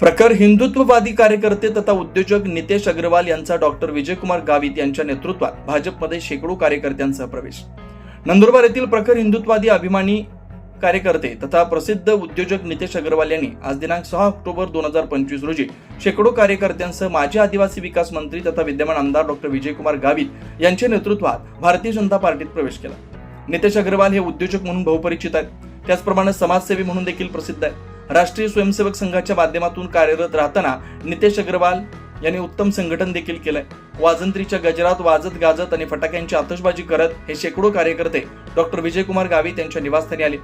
प्रखर हिंदुत्ववादी कार्यकर्ते तथा उद्योजक नितेश अग्रवाल यांचा डॉक्टर विजयकुमार गावित यांच्या नेतृत्वात भाजपमध्ये शेकडो कार्यकर्त्यांचा प्रवेश. नंदुरबार येथील प्रखर हिंदुत्ववादी अभिमानी कार्यकर्ते तथा प्रसिद्ध उद्योजक नितेश अग्रवाल यांनी आज दिनांक सहा ऑक्टोबर दोन हजार पंचवीस रोजी शेकडो कार्यकर्त्यांसह माजी आदिवासी विकास मंत्री तथा विद्यमान आमदार डॉक्टर विजयकुमार गावित यांच्या नेतृत्वात भारतीय जनता पार्टीत प्रवेश केला. नितेश अग्रवाल हे उद्योजक म्हणून बहुपरिचित आहेत. त्याचप्रमाणे समाजसेवी म्हणून देखील प्रसिद्ध आहे राष्ट्रीय स्वयंसेवक संघाच्या माध्यमातून कार्यरत राहताना नितेश अग्रवाल यांनी उत्तम संघटन देखील केलंय. वाजंत्रीच्या गजरात वाजत गाजत आणि फटाक्यांची आतषबाजी करत हे शेकडो कार्यकर्ते डॉक्टर विजयकुमार गावित यांच्या निवासस्थानी आले.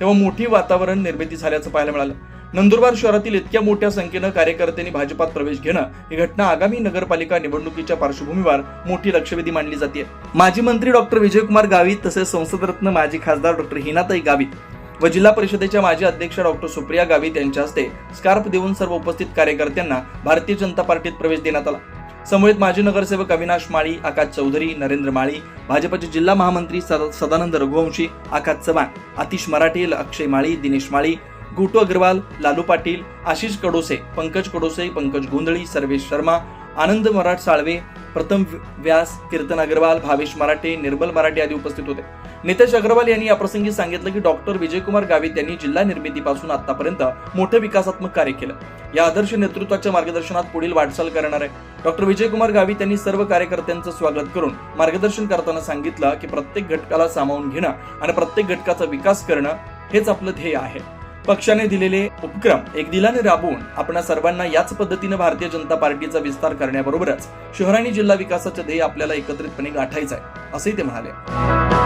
तेव्हा मोठी वातावरण निर्मिती झाल्याचं पाहायला मिळालं. नंदुरबार शहरातील इतक्या मोठ्या संख्येनं कार्यकर्त्यांनी भाजपात प्रवेश घेणं ही घटना आगामी नगरपालिका निवडणुकीच्या पार्श्वभूमीवर मोठी लक्षवेधी मानली जाते माजी मंत्री डॉक्टर विजयकुमार गावित तसेच संसदरत्न माजी खासदार डॉक्टर हिनाताई गावित व जिल्हा परिषदेच्या माजी अध्यक्ष डॉक्टर सुप्रिया गावित यांच्या हस्ते स्कार्फ देऊन सर्व उपस्थित कार्यकर्त्यांना भारतीय जनता पार्टीत प्रवेश देण्यात आला. समवेत माजी नगरसेवक अविनाश माळी आकाश चौधरी नरेंद्र माळी भाजपचे जिल्हा महामंत्री सदानंद रघुवंशी आकाश चव्हाण आतिश मराठे अक्षय माळी दिनेश माळी गुटू अग्रवाल लालू पाटील आशिष कडोसे पंकज कडोसे पंकज गोंधळी सर्वेश शर्मा आनंद मराठ साळवे प्रथम व्यास कीर्तन अग्रवाल भावेश मराठे निर्मल मराठे आदी उपस्थित होते. नितेश अग्रवाल यांनी याप्रसंगी सांगितलं की डॉक्टर विजयकुमार गावित यांनी जिल्हा निर्मितीपासून आतापर्यंत मोठं विकासात्मक कार्य केलं. या आदर्श नेतृत्वाच्या मार्गदर्शनात पुढील वाटचाल करणार आहे. डॉक्टर विजयकुमार गावित यांनी सर्व कार्यकर्त्यांचं स्वागत करून मार्गदर्शन करताना सांगितलं की प्रत्येक घटकाला सामावून घेणं आणि प्रत्येक घटकाचा विकास करणं हेच आपलं ध्येय आहे. पक्षाने दिलेले उपक्रम एक दिलाने राबवून आपणा सर्वांना याच पद्धतीने भारतीय जनता पार्टीचा विस्तार करण्याबरोबरच शहर आणि जिल्हा विकासाचे ध्येय आपल्याला एकत्रितपणे गाठायचं आहे असंही ते म्हणाले.